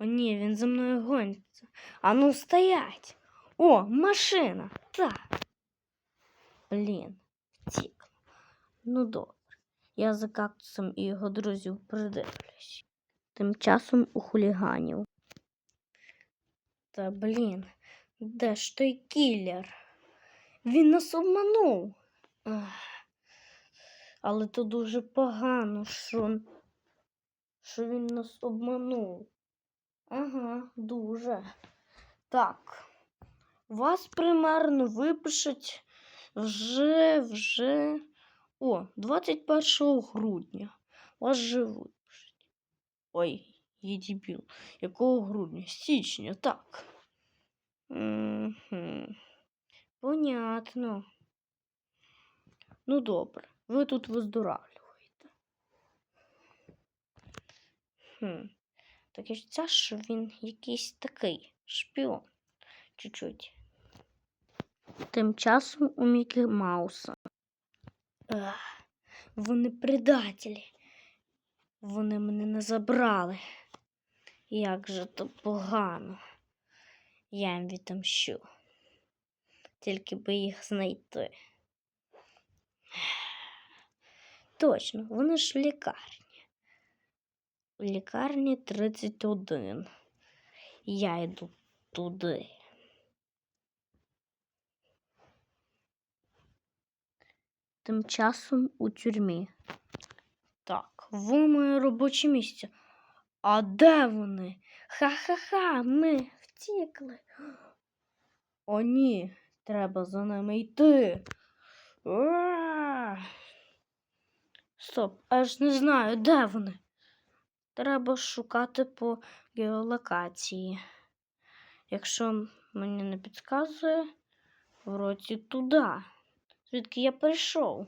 О, ні, він за мною гониться. А ну стоять. О, машина. Так. Блін, втік. Ну добре. Я за кактусом і його друзів придивлюсь. Тим часом у хуліганів. Та блін, де ж той кілер? Він нас обманув. Ах. Але то дуже погано, що, що він нас обманув. Ага, дуже. Так. Вас примерно випишуть вже, вже. О, 21 грудня. Вас же випишуть. Ой, є дебіл. Якого грудня? Січня, так. Угу. Понятно. Ну, добре. Ви тут виздоравлюєте. Хм. Таке ж це, що він якийсь такий шпіон. Чуть-чуть. Тим часом у Мікі Мауса. Ах, вони предателі. Вони мене не забрали. Як же то погано. Я їм відомщу. Тільки би їх знайти. Точно, вони ж лікарні. В лікарні 31. Я йду туди. Тим часом у тюрмі. Так, в моє робоче місце. А де вони? Ха-ха-ха, ми втікли. О, ні, треба за ними йти. Стоп, аж не знаю, де вони. Треба шукати по геолокації. Якщо мені не підказує, вроді туди, звідки я прийшов.